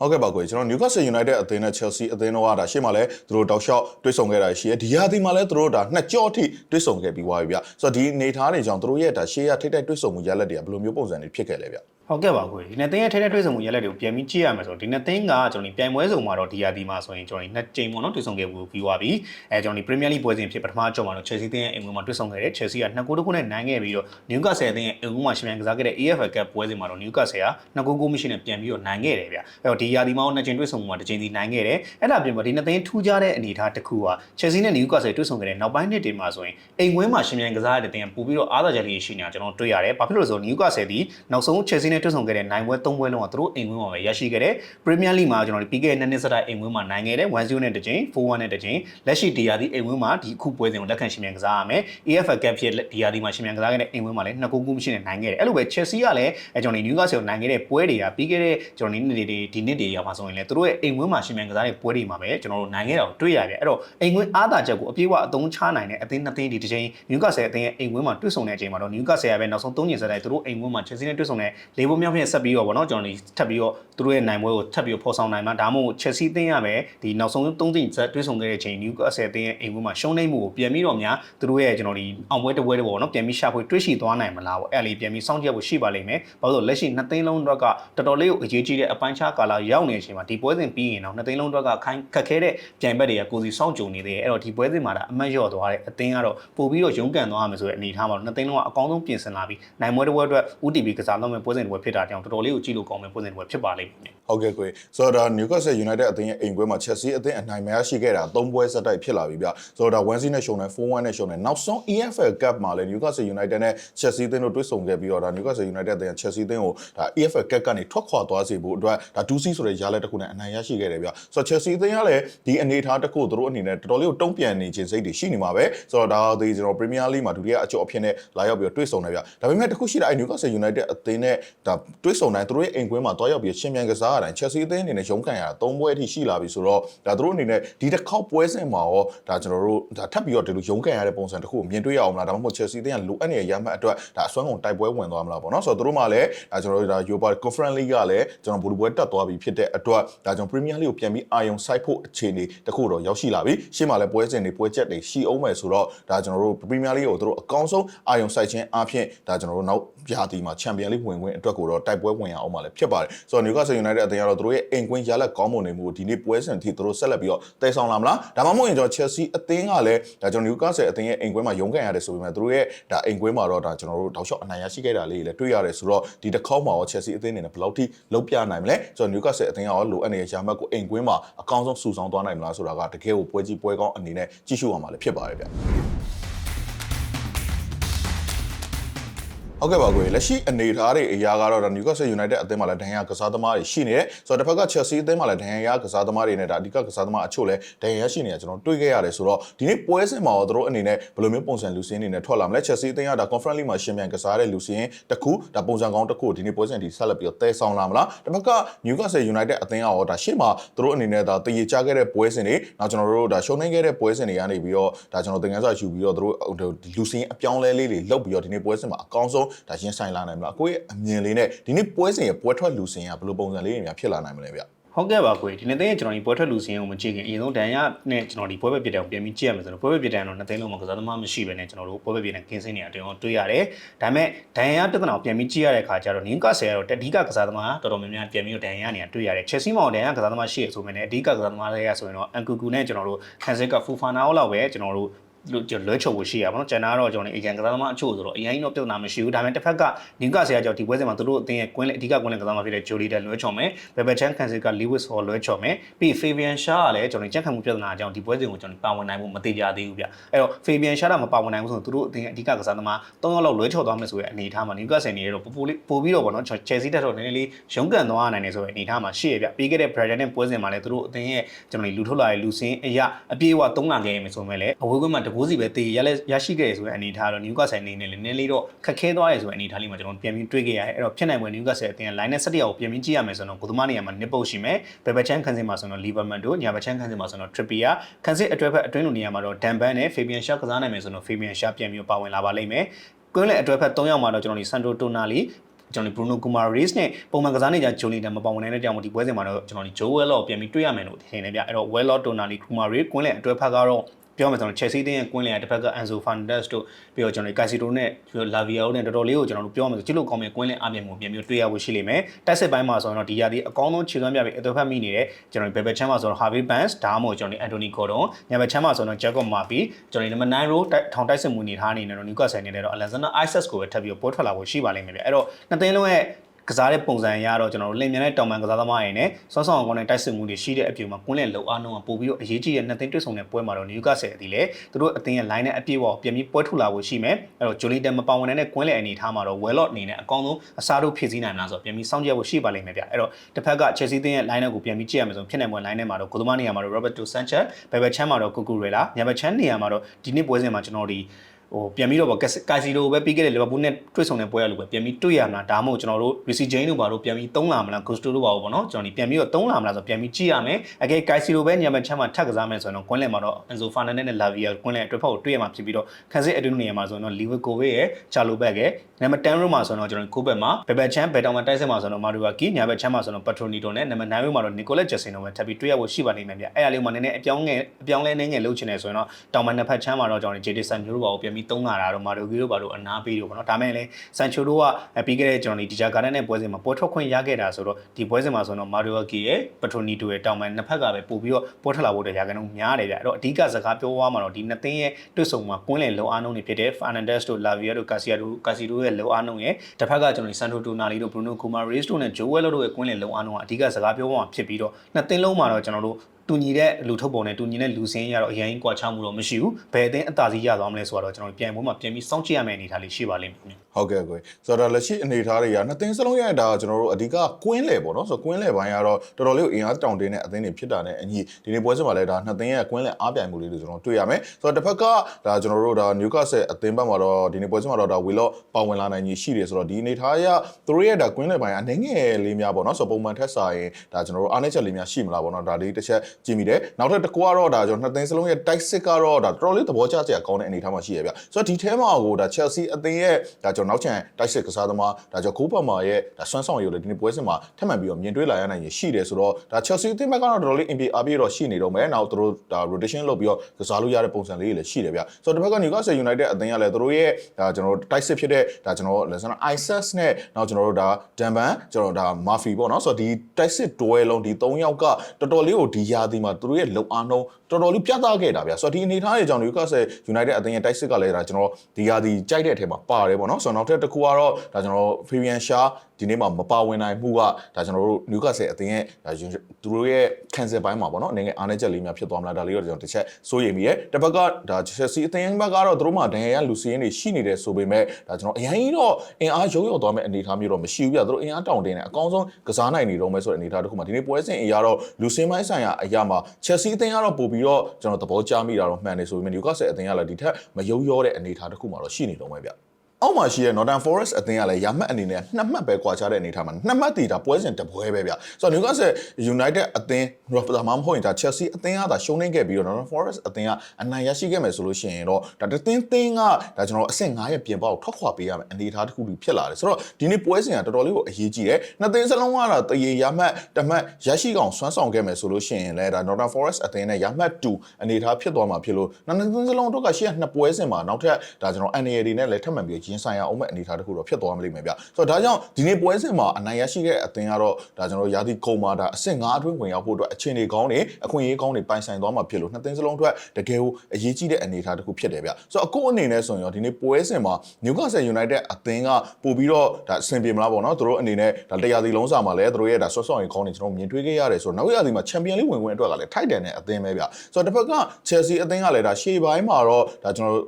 ဟုတ်ကဲ့ပါကိုကျွန်တော် Newcastle United အသင်းနဲ့ Chelsea အသင်းတို့ကဒါရှေ့မှာလဲသူတို့တောက်လျှောက်တွေ့ဆုံခဲ့တာရှိရဒီဟာဒီမှာလဲသူတို့ဒါနှစ်ကြော့အထိတွေ့ဆုံခဲ့ပြီးသွားပြီဗျဆိုတော့ဒီအနေထားတွေကြောင့်သူတို့ရဲ့ဒါရှေ့ရထိတ်တိုက်တွေ့ဆုံမှုရလဒ်တွေကဘယ်လိုမျိုးပုံစံတွေဖြစ်ခဲ့လဲဗျ ဟုတ်ကဲ့ပါကိုဒီနေ့တင်းရဲ့ထဲထဲတွေ့ဆုံမှုရလက်တွေကိုပြန်ပြီးကြည့်ရမယ်ဆိုတော့ဒီနေ့တင်းကကျွန်တော်ဒီပြိုင်ပွဲစုံမှာတော့ဒီယာဒီမှာဆိုရင်ကျွန်တော်ဒီနှစ်ကြိမ်ပေါ့နော်တွေ့ဆုံခဲ့ဘူးပြီးသွားပြီအဲကျွန်တော်ဒီ Premier League ပွဲစဉ်ဖြစ်ပထမကြော်မှာတော့ Chelsea တင်းရဲ့အိမ်ဝင်မှာတွေ့ဆုံခဲ့တယ် Chelsea ကနှစ်ဂိုးတစ်ခုနဲ့နိုင်ခဲ့ပြီးတော့ Newcastle တင်းရဲ့အိမ်ဝင်မှာရှင်ပြိုင်ကစားခဲ့တဲ့ AFL Cup ပွဲစဉ်မှာတော့ Newcastle ကနှစ်ဂိုးကိုမရှိနဲ့ပြန်ပြီးတော့နိုင်ခဲ့တယ်ဗျအဲ့တော့ဒီယာဒီမှာတော့နှစ်ကြိမ်တွေ့ဆုံမှုမှာတစ်ကြိမ်ဒီနိုင်ခဲ့တယ်အဲ့ဒါပြင်မှာဒီနှစ်တင်းထူးခြားတဲ့အနေအထားတစ်ခုက Chelsea နဲ့ Newcastle တွေ့ဆုံခဲ့တဲ့နောက်ပိုင်းနှစ်တွေမှာဆိုရင်အိမ်ဝင်မှာရှင်ပြိုင်ကစားရတဲ့တင်းကပို့ပြီးတော့အားသာချက်လေးရှိနေတာကျွန်တော်တွေ့ရတယ်ဘာဖြစ်လို့လဲဆိုတော့ Newcastle ဒီနောက်ဆုံး Chelsea နဲ့တွေ့ဆုံခဲ့တဲ့နိုင်ပွဲ၃ပွဲလုံးကသူတို့အိမ်ဝင်းမှာပဲရရှိခဲ့တယ်။ Premier League မှာကျွန်တော်တို့ပြီးခဲ့တဲ့နှစ်နှစ်စတိုက်အိမ်ဝင်းမှာနိုင်ခဲ့တယ်1-0နဲ့တစ်ကြိမ်4-1နဲ့တစ်ကြိမ်လက်ရှိဒီယာဒီအိမ်ဝင်းမှာဒီအခုပွဲစဉ်ကိုလက်ခံရှင်မြန်ကစားရမယ်။ EFL Cup ဖြစ်ဒီယာဒီမှာရှင်မြန်ကစားခဲ့တဲ့အိမ်ဝင်းမှာလည်းနှစ်ဂိုးကူးမရှိနဲ့နိုင်ခဲ့တယ်။အဲ့လိုပဲ Chelsea ကလည်းအဲကျွန်တော်ဒီ Newcastle နိုင်ခဲ့တဲ့ပွဲတွေကပြီးခဲ့တဲ့ကျွန်တော်ဒီနေ့တွေဒီနှစ်တွေရောက်မှာဆိုရင်လည်းသူတို့ရဲ့အိမ်ဝင်းမှာရှင်မြန်ကစားတဲ့ပွဲတွေမှာပဲကျွန်တော်တို့နိုင်ခဲ့တာကိုတွေ့ရပြန်။အဲ့တော့အိမ်ဝင်းအားသာချက်ကိုအပြည့်အဝအသုံးချနိုင်တဲ့အသင်းနှစ်သင်းဒီတစ်ကြိမ် Newcastle အသင်းရဲ့အိမ်ဝင်းမှာတွေ့ဆုံတဲ့အချိန်မှာတော့ Newcastle ကပဲနောက်ဆုံး၃ညစတိုက်သူတို့အိမ်ဝင်းမှာ Chelsea နဲ့တွေ့ဆုံတဲ့လေးပွဲမြောက်ဖြစ်ဆက်ပြီးတော့ဗောနော်ကျွန်တော်ဒီထပ်ပြီးတော့သူတို့ရဲ့နိုင်ပွဲကိုထပ်ပြီးဖော်ဆောင်နိုင်မှာဒါမှမဟုတ် Chelsea အသင်းရမယ်ဒီနောက်ဆုံး၃သိန်းတွေ့ဆုံခဲ့တဲ့အချိန် Newcastle အသင်းရဲ့အိမ်ပွဲမှာရှုံးနေမှုကိုပြန်ပြီးတော့များသူတို့ရဲ့ကျွန်တော်ဒီအောင်ပွဲတစ်ပွဲတစ်ပွဲနော်ပြန်ပြီးရှာဖွေတွေ့ရှိသွားနိုင်မလားပေါ့အဲ့လေးပြန်ပြီးစောင့်ကြည့်ဖို့ရှိပါလိမ့်မယ်ဘာလို့လဲလက်ရှိနှစ်သိန်းလုံးအတွက်ကတော်တော်လေးကိုအရေးကြီးတဲ့အပိုင်းခြားကာလာရောက်နေတဲ့အချိန်မှာဒီပွဲစဉ်ပြီးရင်တော့နှစ်သိန်းလုံးအတွက်ကခိုင်းခက်ခဲတဲ့ပြိုင်ဘက်တွေကကိုစီစောင့်ကြုံနေသေးတယ်အဲ့တော့ဒီပွဲစဉ်မှာဒါအမတ်လျော့သွားတဲ့အသင်းကတော့ပို့ပြီးတော့ရုန်းကန်သွားရမယ်ဆိုတဲ့အနေအထားမှာနှစ်သိန်းလုံးကအကောင်းဆုံးပြင်ဆင်လာပြီးနိုင်ပွဲတစ်ပွဲအတွက် UTB ကစားတော့မယ့်ပွဲစဉ်တစ်ပွဲဖြစ်တာကြောင့်တော်တော်လေးကိုကြည့်လို့ကောင်းမယ့်ပွဲစဉ်တစ်ပွဲဖြစ်ပါလိမ့်မယ်ဟုတ်ကဲ့ကိုဆိုတော့ဒါ Newcastle United အသင်းရဲ့အိမ်ပွဲမှာ Chelsea အသင်းအနိုင်မရရှိခဲ့တာ၃ပွဲဆက်တိုက်ဖြစ်လာပြီဗျဆိုတော့ဒါ1-0နဲ့ရှုံးတယ်4-1နဲ့ရှုံးတယ်နောက်ဆုံး EFL Cup မှာလည်း Newcastle United နဲ့ Chelsea အသင်းတို့တွေ့ဆုံခဲ့ပြီးတော့ဒါ Newcastle United အသင်းက Chelsea အသင်းကိုဒါ EFL Cup ကနေထွက်ခွာသွားစေဖို့အတွက်ဒါ2 C ဆိုတဲ့ရလဒ်တစ်ခုနဲ့အနိုင်ရရှိခဲ့တယ်ဗျဆိုတော့ Chelsea အသင်းကလည်းဒီအနေအထားတစ်ခုသူတို့အနေနဲ့တော်တော်လေးကိုတုံ့ပြန်နေခြင်းစိတ်တွေရှိနေမှာပဲဆိုတော့ဒါဒီကျွန်တော် Premier League မှာဒုတိယအကျော်အဖြစ်နဲ့လာရောက်ပြီးတော့တွေ့ဆုံတယ်ဗျဒါပေမဲ့တစ်ခုရှိတာအဲ Newcastle United အသင်းနဲ့ဒါတွေ့ဆုံတိုင်းသူတို့ရဲ့အိမ်ကွင်းမှာတွားရောက်ပြီးရှင်မြန်ကစားရတိုင်း Chelsea အသင်းအနေနဲ့ရုန်းကန်ရတာ၃ပွဲအထိရှိလာပြီဆိုတော့ဒါသူတို့အနေနဲ့ဒီတစ်ခေါက်ပွဲစဉ်မှာရောဒါကျွန်တော်တို့ဒါထပ်ပြီးတော့ဒီလိုရုန်းကန်ရတဲ့ပုံစံတစ်ခုကိုမြင်တွေ့ရအောင်မလားဒါမှမဟုတ် Chelsea အသင်းကလိုအပ်နေတဲ့ရမှတ်အတွက်ဒါအစွမ်းကုန်တိုက်ပွဲဝင်သွားမလားပေါ့နော်ဆိုတော့သူတို့မှလည်းဒါကျွန်တော်တို့ဒါ Europa Conference League ကလည်းကျွန်တော်ဘူလူပွဲတက်သွားပြီဖြစ်တဲ့အတွက်ဒါကျွန်တော် Premier League ကိုပြန်ပြီးအာရုံစိုက်ဖို့အခြေအနေတစ်ခုတော့ရောက်ရှိလာပြီရှေ့မှာလည်းပွဲစဉ်တွေပွဲချက်တွေရှိအောင်မယ်ဆိုတော့ဒါကျွန်တော်တို့ Premier League ကိုသူတို့အကောင်းဆုံးအာရုံစိုက်ခြင်းအပြင်ဒါကျွန်တော်တို့နောက်ရာသီမှာ Champion League ဝင်ခွင့်အတွက်ကိုတော့တိုက်ပွဲဝင်ရအောင်ပါလည်းဖြစ်ပါတယ်ဆိုတော့ Newcastle United အသင်းကတော့သူတို့ရဲ့အိမ်ကွင်းရလက်ကောင်းမွန်နေမှုကိုဒီနေ့ပွဲစဉ်အထိသူတို့ဆက်လက်ပြီးတော့တည်ဆောင်လာမလားဒါမှမဟုတ်ရင်ကျွန်တော် Chelsea အသင်းကလည်းဒါကျွန်တော် Newcastle အသင်းရဲ့အိမ်ကွင်းမှာရုန်းကန်ရတယ်ဆိုပေမဲ့သူတို့ရဲ့ဒါအိမ်ကွင်းမှာတော့ဒါကျွန်တော်တို့တောက်လျှောက်အနိုင်ရရှိခဲ့တာလေးတွေလည်းတွေ့ရတယ်ဆိုတော့ဒီတစ်ခေါက်မှာရော Chelsea အသင်းအနေနဲ့ဘယ်လောက်ထိလုံးပြနိုင်မလဲကျွန်တော် Newcastle အသင်းကရောလိုအပ်နေတဲ့ရာမှတ်ကိုအိမ်ကွင်းမှာအကောင်းဆုံးစုဆောင်သွားနိုင်မလားဆိုတာကတကယ်ကိုပွဲကြီးပွဲကောင်းအနေနဲ့ကြည့်ရှုရမှာလည်းဖြစ်ပါတယ်ဗျ ဟုတ်ကဲ့ပါကိုလက်ရှိအနေအထားတွေအရာကတော့ဒါ Newcastle United အသင်းမှာလည်းဒဏ်ရာကစားသမားတွေရှိနေတယ်ဆိုတော့တစ်ဖက်က Chelsea အသင်းမှာလည်းဒဏ်ရာကစားသမားတွေနဲ့ဒါအဓိကကစားသမားအချို့လည်းဒဏ်ရာရှိနေတာကျွန်တော်တွေ့ခဲ့ရတယ်ဆိုတော့ဒီနေ့ပွဲစဉ်မှာတော့တို့အနေနဲ့ဘယ်လိုမျိုးပုံစံလူစင်းအနေနဲ့ထွက်လာမလဲ Chelsea အသင်းကဒါ Conference League မှာရှင်ပြန်ကစားတဲ့လူစင်းတစ်ခုဒါပုံစံကောင်းတစ်ခုကိုဒီနေ့ပွဲစဉ်ဒီဆက်လက်ပြီးတော့တည်ဆောင်လာမလားတစ်ဖက်က Newcastle United အသင်းကရောဒါရှေ့မှာတို့အနေနဲ့ဒါတည်ရကြခဲ့တဲ့ပွဲစဉ်တွေနောက်ကျွန်တော်တို့ဒါရှုံးနိုင်ခဲ့တဲ့ပွဲစဉ်တွေကနေပြီးတော့ဒါကျွန်တော်သင်ခန်းစာယူပြီးတော့တို့လူစင်းအပြောင်းလဲလေးတွေလုပ်ပြီးတော့ဒီနေ့ပွဲစဉ်မှာအကောင်းဆုံးဒါရင်ဆိုင်လာနိုင်မလားကိုယ့်ရဲ့အမြင်လေးနဲ့ဒီနေ့ပွဲစဉ်ရဲ့ပွဲထွက်လူစင်ကဘယ်လိုပုံစံလေးတွေများဖြစ်လာနိုင်မလဲဗျဟုတ်ကဲ့ပါကိုဒီနေ့သိရင်ကျွန်တော်ဒီပွဲထွက်လူစင်းကိုမကြည့်ခင်အရင်ဆုံးဒန်ရနဲ့ကျွန်တော်ဒီပွဲပဲပြတဲ့ကိုပြန်ပြီးကြည့်ရမယ်ဆိုတော့ပွဲပဲပြတဲ့တော့နှစ်သိန်းလုံးမှာကစားသမားမရှိပဲနဲ့ကျွန်တော်တို့ပွဲပဲပြတဲ့ကင်းစင်းနေအတူအောင်တွေ့ရတယ်ဒါပေမဲ့ဒန်ရပြဿနာကိုပြန်ပြီးကြည့်ရတဲ့အခါကျတော့နင်းကဆယ်ကတော့အဓိကကစားသမားတော်တော်များများပြန်ပြီးတော့ဒန်ရနေတွေ့ရတယ်ချက်စီမောင်ဒန်ရကစားသမားရှိရဆိုပေမဲ့အဓိကကစားသမားတွေကဆိုရင်တော့အန်ကူကူနဲ့ကျွန်တော်တို့ခန်ဆစ်ကဖူဖာနာအောလောက်ပဲကျွန်တော်တို့ လို့ကျွန်တော်လွဲချုပ်ဖို့ရှိရပါတော့ကျန်တာတော့ကျွန်တော်အရင်ကစားသမားအချို့ဆိုတော့အရင်တော့ပြဿနာမရှိဘူးဒါပေမဲ့တစ်ဖက်ကနင်းကဆရာကြောင့်ဒီပွဲစဉ်မှာသူတို့အသင်းရဲ့ကွင်းလေအဓိကကွင်းလေကစားသမားဖြစ်တဲ့ဂျိုလီတက်လွဲချော်မယ်ဘယ်ဘက်ချန်ကန်စစ်ကလီဝစ်ဟော်လွဲချော်မယ်ပြီးဖေဗီယန်ရှားကလည်းကျွန်တော်ကြက်ခံမှုပြဿနာကြောင့်ဒီပွဲစဉ်ကိုကျွန်တော်ပါဝင်နိုင်မှုမသေးကြသေးဘူးဗျအဲ့တော့ဖေဗီယန်ရှားကမပါဝင်နိုင်ဘူးဆိုတော့သူတို့အသင်းရဲ့အဓိကကစားသမား၃ယောက်လောက်လွဲချော်သွားမယ်ဆိုတဲ့အနေအထားမှာနင်းကဆယ်နေရတော့ပိုပိုလေးပိုပြီးတော့ဗောနော်ချယ်ဆီတက်တော့နည်းနည်းလေးရုန်းကန်သွားနိုင်တယ်ဆိုတဲ့အနေအထားမှာရှိရဗျပြီးခဲ့တဲ့ Brighton နဲ့ပွဲစဉ်မှာလည်းသူတို့အသင်းရဲ့ကျွန်တော်လူထုတ်လာတဲ့လူစင်းအရာအပြေးအဝသုံးလာခဲ့ရမယ်ဆိုမှလည်းအဝေးကွင်းမှာတကိုးစီပဲတေးရလဲရရှိခဲ့ရဆိုတဲ့အနေအထားတော့ Newcastle အနေနဲ့လည်းနည်းနည်းလေးတော့ခက်ခဲသွားရဆိုတဲ့အနေအထားလေးမှာကျွန်တော်ပြန်ပြီးတွေးခဲ့ရတယ်အဲ့တော့ဖြစ်နိုင်ဝင် Newcastle အသင်းရဲ့ line နဲ့17ရောက်ပြန်ပြီးကြည့်ရမယ်ဆိုတော့ကိုသမားနေရာမှာ nip ပုတ်ရှိမယ်ဘယ်ဘက်ချန်ခန်းစင်မှာဆိုတော့ Liverpool တို့ညာဘက်ချန်ခန်းစင်မှာဆိုတော့ Trippier ခန်းစစ်အတွဲဖက်အတွင်းလိုနေရာမှာတော့ Danban နဲ့ Fabian Shaw ကစားနိုင်မယ်ဆိုတော့ Fabian Shaw ပြန်ပြီးပါဝင်လာပါလိမ့်မယ်ကွင်းလေအတွဲဖက်3ယောက်မှာတော့ကျွန်တော်ဒီ Sandro Tonali ကျွန်တော်ဒီ Bruno Guimaraes နဲ့ပုံမှန်ကစားနေကြဂျိုလီတန်မပေါဝင်နိုင်တဲ့ကြောင့်ဒီပွဲစဉ်မှာတော့ကျွန်တော်ဒီ Joe Wello ကိုပြန်ပြီးတွေ့ရမယ်လို့ထင်နေဗျအဲ့တော့ Wello Tonali Guimaraes ကွင်းလေအတွဲဖက်ကတော့ ပြောမယ်ဆိုတော့ Chelsea တင်းရဲ့ကွင်းလင်ကတစ်ဖက်က Enzo Fernandez တို့ပြီးတော့ကျွန်တော်ဒီ Casito နဲ့ပြီးတော့ Lavia တို့နဲ့တော်တော်လေးကိုကျွန်တော်တို့ပြောမယ်ဆိုချစ်လို့ကောင်းတဲ့ကွင်းလင်အပြင်ကိုပြန်ပြီးတွေ့ရဖို့ရှိလိမ့်မယ်တက်စစ်ပိုင်းမှာဆိုတော့ဒီရာဒီအကောင်းဆုံးခြေစွမ်းပြပြီးအတော်ဖက်မိနေတဲ့ကျွန်တော်ဒီ Bebe Chan မှာဆိုတော့ Harvey Barnes ဒါမှမဟုတ်ကျွန်တော်ဒီ Anthony Gordon ညဘက်ချမ်းမှာဆိုတော့ Jacob Marpi ကျွန်တော်ဒီ number 9 row ထောင်တိုက်စစ်မှုနေထားနေတယ်တော့ Newcastle နေတယ်တော့ Alexander Isaac ကိုပဲထပ်ပြီးပေါ်ထွက်လာဖို့ရှိပါလိမ့်မယ်ဗျအဲ့တော့နှစ်သိန်းလုံးရဲ့ ကစားတဲ့ပုံစံအရတော့ကျွန်တော်တို့လင်မြန်တဲ့တောင်ပန်ကစားသမားတွေနဲ့စောစောအောင်ကောင်းတဲ့တိုက်စစ်မှုတွေရှိတဲ့အပြင်မှာကွင်းလည်လုံအားနှုန်းကပို့ပြီးတော့အရေးကြီးတဲ့နှစ်သိန်းတွေ့ဆုံတဲ့ပွဲမှာတော့ Newcastle အသီးလေသူတို့အသင်းရဲ့ line နဲ့အပြည့်အဝပြန်ပြီးပွဲထုတ်လာဖို့ရှိမယ်အဲ့တော့ Jolie တက်မပါဝင်နိုင်တဲ့ကွင်းလည်အနေထားမှာတော့ Wellot အနေနဲ့အကောင်းဆုံးအစားတို့ဖြည့်ဆည်းနိုင်မလားဆိုတော့ပြန်ပြီးစောင့်ကြည့်ဖို့ရှိပါလိမ့်မယ်ဗျအဲ့တော့တစ်ဖက်က Chelsea အသင်းရဲ့ line ကိုပြန်ပြီးကြည့်ရမယ်ဆိုဖြစ်နိုင်ပွဲ line နဲ့မှာတော့ကိုသမားနေရာမှာတော့ Roberto Sanchez ဘယ်ဘက်ချမ်းမှာတော့ Cucurella ညဘက်ချမ်းနေရာမှာတော့ဒီနေ့ပွဲစဉ်မှာကျွန်တော်ဒီ ဟိုပြန်ပြီးတော့ဗောကာစီလိုပဲပြီးခဲ့တဲ့လီဗာပူးနဲ့တွေ့ဆုံတဲ့ပွဲရလို့ပဲပြန်ပြီးတွေ့ရမလားဒါမှမဟုတ်ကျွန်တော်တို့ Rishi Jane တို့ဘာလို့ပြန်ပြီးသုံးလာမလား Gusto တို့ဘာလို့ပေါ့နော်ကျွန်တော်ဒီပြန်ပြီးတော့သုံးလာမလားဆိုပြန်ပြီးကြည့်ရမယ်အကဲကာစီလိုပဲညမချမ်းမှာထပ်ကစားမယ်ဆိုရင်တော့ကွင်းလယ်မှာတော့ Enzo Fernandez နဲ့ Lavia ကွင်းလယ်အတွက်ဖက်ကိုတွေ့ရမှာဖြစ်ပြီးတော့ခန်းစစ်အတွင်းနေရာမှာဆိုရင်တော့ Livakovic ရဲ့ Charlo Beck ရဲ့နံပါတ်10 row မှာဆိုတော့ကျွန်တော်ကိုဘက်မှာဘယ်ဘက်ချမ်းဘယ်တောင်မှာတိုက်စစ်မှာဆိုတော့ Maruaki ညဘက်ချမ်းမှာဆိုတော့ Petronito နဲ့နံပါတ်9 row မှာတော့ Nicolas Jackson တို့ပဲထပ်ပြီးတွေ့ရဖို့ရှိပါလိမ့်မယ်ဗျအဲ့အလေးမှာနည်းနည်းအပြောင်းငယ်အပြောင်းလဲနေငယ်လုပ်ချင်တယ်ဆိုရင်တော့တောင်ပိုင်းနှစ်ဖက်ချမ်းမှာတော့ကျွန်တော် JD Sancho တို့ဘာကိုပြန်ပြီးသုံးလာတာတော့ Maruaki တို့ဘာလို့အနာပေးတို့ပေါ့နော်ဒါမဲ့လည်း Sancho တို့ကပြီးခဲ့တဲ့ကျွန်တော်ဒီ Dija Garden နဲ့ပွဲစဉ်မှာပွဲထွက်ခွင့်ရခဲ့တာဆိုတော့ဒီပွဲစဉ်မှာဆိုတော့ Maruaki ရဲ့ Petronito ရဲ့တောင်ပိုင်းနှစ်ဖက်ကပဲပို့ပြီးတော့ပွဲထွက်လာဖို့တရာခိုင်နှုန်းများတယ်ဗျအဲ့တော့အဓိကစကားပြောသွားမှာတော့ဒီနှစ်သင်းရဲ့တွေ့ဆုံမှာကွင်းလယ်လုံအားနှုန်းတွေဖြစ်တဲ့ Fernandez တို့ Lavia တို့ Garcia တို့ Casito ရဲ့လုံအားနှုန်းရဲ့တစ်ဖက်ကကျွန်တော်ဒီ Santo Tonali တို့ Bruno Guimaraes တို့နဲ့ Joel တို့ရဲ့ကွင်းလယ်လုံအားနှုန်းကအဓိကစကားပြောသွားမှာဖြစ်ပြီးတော့နှစ်သင်းလုံးမှာတော့ကျွန်တော်တို့ တူညီတဲ့လူထုတ်ပုံနဲ့တူညီတဲ့လူစင်းရတော့အရင်ကွာခြားမှုတော့မရှိဘူးဘယ်အသင်းအသာစီးရသွားမလဲဆိုတော့ကျွန်တော်ပြန်ဖို့မှာပြန်ပြီးစောင့်ကြည့်ရမယ့်အနေအထားလေးရှိပါလိမ့်မယ်ဟုတ်ကဲ့ကိုဆိုတော့လက်ရှိအနေအထားတွေကနှစ်သိန်းစလုံးရဲ့ဒါကျွန်တော်တို့အဓိကကွင်းလေပေါ့နော်ဆိုတော့ကွင်းလေဘိုင်းကတော့တော်တော်လေးကိုအင်အားတောင်တင်းတဲ့အသင်းတွေဖြစ်တာနဲ့အညီဒီနေ့ပွဲစဉ်မှာလည်းဒါနှစ်သိန်းရဲ့ကွင်းလေအားပြိုင်မှုလေးတွေကျွန်တော်တွေ့ရမယ်ဆိုတော့တစ်ဖက်ကဒါကျွန်တော်တို့ဒါ Newcastle အသင်းဘက်မှာတော့ဒီနေ့ပွဲစဉ်မှာတော့ဒါဝီလော့ပါဝင်လာနိုင်ကြီးရှိတယ်ဆိုတော့ဒီအနေထားအရသူတို့ရဲ့ဒါကွင်းလေဘိုင်းအနေငယ်လေးများပေါ့နော်ဆိုတော့ပုံမှန်ထက်စာရင်ဒါကျွန်တော်တို့အားနည်းချက်လေးများရှိမလားပေါ့နော်ဒါလေးတစ်ချက်ကြည့်မိတယ်နောက်ထပ်တစ်ခုကတော့ဒါကျွန်တော်နှစ်သိန်းစလုံးရဲ့ တိုက်စစ်ကတော့ဒါတော်တော်လေးသဘောကျစရာကောင်းတဲ့အနေအထားမှာရှိရဗျဆိုတော့ဒီထဲမှာကိုဒါ Chelsea အသင်းရဲ့ဒါကျွန်တော်နောက်ချန်တိုက်စစ်ကစားသမားဒါကြောင့်ကိုးပတ်မာရဲ့ဒါဆွမ်းဆောင်ရည်ကိုလည်းဒီနေ့ပွဲစဉ်မှာထပ်မံပြီးတော့မြင်တွေ့လာရနိုင်ရရှိတယ်ဆိုတော့ဒါ Chelsea အသင်းဘက်ကတော့တော်တော်လေး NBA အပြည့်တော့ရှိနေတော့မယ်နောက်သူတို့ဒါ rotation လုပ်ပြီးတော့ကစားလို့ရတဲ့ပုံစံလေးတွေလည်းရှိတယ်ဗျဆိုတော့ဒီဘက်က Newcastle United အသင်းကလည်းသူတို့ရဲ့ဒါကျွန်တော်တို့တိုက်စစ်ဖြစ်တဲ့ဒါကျွန်တော်တို့ lesson Isaac နဲ့နောက်ကျွန်တော်တို့ဒါ Danban ကျွန်တော်တို့ဒါ Murphy ပေါ့နော်ဆိုတော့ဒီတိုက်စစ်တွဲလုံးဒီ၃ယောက်ကတော်တော်လေးကိုဒီရာသီမှာသူတို့ရဲ့လုံအားနှုန်းတော်တော်လေးပြသခဲ့တာဗျဆိုတော့ဒီအနေထားရဲ့ကြောင့် Newcastle United အသင်းရဲ့တိုက်စစ်ကလည်းဒါကျွန်တော်ဒီရာသီကြိုက်တဲ့အထက်မှာပါတယ်ပေါ့နော်ဆိုတော့နောက်ထပ်တစ်ခုကတော့ဒါကျွန်တော် Fabian Shaw ဒီနေ့မှာမပါဝင်နိုင်မှုကဒါကျွန်တော်တို့ Newcastle အသင်းရဲ့ဒါသူတို့ရဲ့ cancel ပိုင်းမှာပေါ့နော်အနေနဲ့အားနည်းချက်လေးများဖြစ်သွားမလားဒါလေးတော့ကျွန်တော်တစ်ချက်စိုးရိမ်မိရဲ့တစ်ဘက်ကဒါ Chelsea အသင်းဘက်ကတော့သူတို့မှာဒဏ်ရာရလူစည်းရင်းတွေရှိနေတယ်ဆိုပေမဲ့ဒါကျွန်တော်အရင်ကြီးတော့အင်အားရုပ်ရောသွားမဲ့အနေအထားမျိုးတော့မရှိဘူးပြသူတို့အင်အားတောင့်တင်းတယ်အကောင်းဆုံးကစားနိုင်နေတော့မဲ့ဆိုတဲ့အနေအထားတစ်ခုမှာဒီနေ့ပွဲစဉ်အရာတော့လူစင်းပိုင်းဆိုင်ရာအရာမှာ Chelsea အသင်းကတော့ပို့ပြီးတော့ကျွန်တော်သဘောကျမိတာတော့မှန်တယ်ဆိုပေမဲ့ Newcastle အသင်းကလည်းဒီထက်မယုံရောတဲ့အနေအထားတစ်ခုမှာတော့ရှိနေတော့မဲ့ဗျ အောက်မှာရှိတဲ့ Northern Forest အသင်းကလည်းရမှတ်အနေနဲ့နှစ်မှတ်ပဲကွာခြားတဲ့အနေထားမှာနှစ်မှတ်တည်တာပွဲစဉ်တစ်ပွဲပဲဗျဆိုတော့ Newcastle United အသင်းဒါမှမဟုတ်ရင်ဒါ Chelsea အသင်းကဒါရှုံးနေခဲ့ပြီးတော့ Northern Forest အသင်းကအနိုင်ရရှိခဲ့မယ်ဆိုလို့ရှိရင်တော့ဒါတသင်းသင်းကဒါကျွန်တော်အဆင့်9ရဲ့ပြင်ပကိုထွက်ခွာပေးရမယ်အနေအထားတစ်ခုပြီးဖြစ်လာတယ်ဆိုတော့ဒီနေ့ပွဲစဉ်ကတော်တော်လေးကိုအရေးကြီးတယ်နှစ်သင်းစလုံးကတော့တရေရမှတ်တစ်မှတ်ရရှိကောင်ဆွမ်းဆောင်ခဲ့မယ်ဆိုလို့ရှိရင်လည်းဒါ Northern Forest အသင်းနဲ့ရမှတ်2အနေအထားဖြစ်သွားမှာဖြစ်လို့နှစ်သင်းစလုံးတို့ကရှေ့ကနှစ်ပွဲစဉ်မှာနောက်ထပ်ဒါကျွန်တော် NAD နဲ့လည်းထပ်မံပြီးရင်ဆိုင်ရအောင်မဲ့အနေအထားတစ်ခုတော့ဖြစ်သွားမလိမ့်မယ်ဗျဆိုတော့ဒါကြောင့်ဒီနေ့ပွဲစဉ်မှာအနိုင်ရရှိတဲ့အသင်းကတော့ဒါကျွန်တော်ရာသီကုန်မှာဒါအဆင့်9အတွင်းဝင်ရောက်ဖို့အတွက်အခြေအနေကောင်းတွေအခွင့်အရေးကောင်းတွေပိုင်ဆိုင်သွားမှာဖြစ်လို့နှစ်သင်းစလုံးအတွက်တကယ်ကိုအရေးကြီးတဲ့အနေအထားတစ်ခုဖြစ်တယ်ဗျဆိုတော့အခုအနေနဲ့ဆိုရင်ရောဒီနေ့ပွဲစဉ်မှာ Newcastle United အသင်းကပို့ပြီးတော့ဒါအဆင်ပြေမလားပေါ့နော်သူတို့အနေနဲ့ဒါတရားစီလုံးစာမှာလည်းသူတို့ရဲ့ဒါဆွတ်ဆော့ရင်ကောင်းနေကျွန်တော်မြင်တွေ့ခဲ့ရတယ်ဆိုတော့နောက်ရာသီမှာ Champion League ဝင်ဝင်အတွက်ကလည်းထိုက်တန်တဲ့အသင်းပဲဗျဆိုတော့တစ်ဖက်က Chelsea အသင်းကလည်းဒါရှေ့ပိုင်းမှာတော့ဒါကျွန်တော်